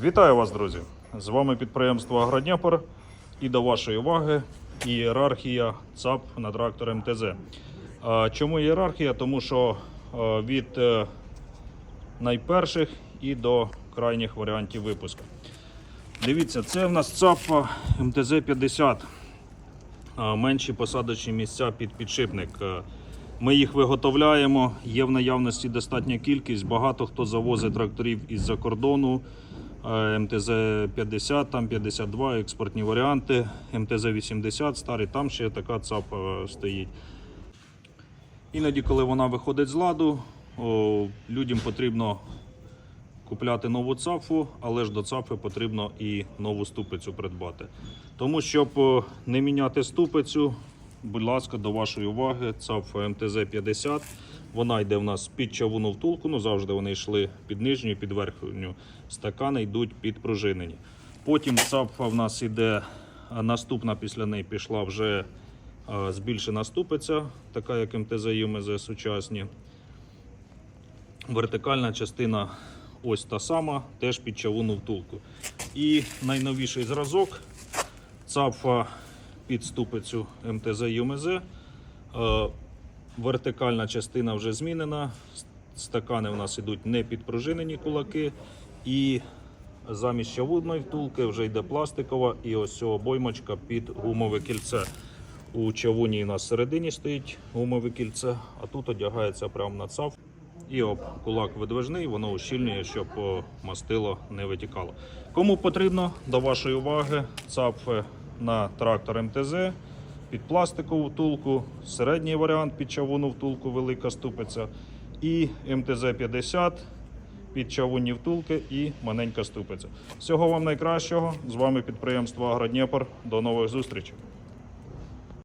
Вітаю вас, друзі! З вами підприємство Агродніпр і до вашої уваги ієрархія ЦАП на трактор МТЗ. Чому ієрархія? Тому що від е, найперших і до крайніх варіантів випуску. Дивіться, це в нас ЦАП МТЗ-50. Менші посадочні місця під підшипник. Ми їх виготовляємо, є в наявності достатня кількість. Багато хто завозить тракторів із-за кордону. Е, МТЗ-50, там 52, експортні варіанти, МТЗ-80, старий, там ще така ЦАП е, стоїть. Іноді, коли вона виходить з ладу, о, людям потрібно купляти нову цафу, але ж до цафи потрібно і нову ступицю придбати. Тому, щоб не міняти ступицю, будь ласка, до вашої уваги, ЦАФ МТЗ-50. Вона йде в нас під чавуну втулку, ну завжди вони йшли під нижню і під верхню. Стакани йдуть підпружинені. Потім цапфа в нас йде, наступна після неї пішла вже збільшена ступиця, така як МТЗ ЮМЗ сучасні. Вертикальна частина ось та сама, теж під чавунну втулку. І найновіший зразок цапфа під ступицю МТЗ ЮМЗ. Е, Вертикальна частина вже змінена. Стакани у нас йдуть не підпружинені кулаки. І замість чавунної втулки вже йде пластикова і ось обоймочка під гумове кільце. У чавуні у нас всередині стоїть гумове кільце, а тут одягається прямо на цав. І об кулак видвижний, воно ущільнює, щоб о, мастило не витікало. Кому потрібно, до вашої уваги, цапфи на трактор МТЗ під пластикову втулку, середній варіант під чавуну втулку, велика ступиця, і МТЗ-50 під чавунні втулки і маленька ступиця. Всього вам найкращого. З вами підприємство Агродніпр. До нових зустрічей.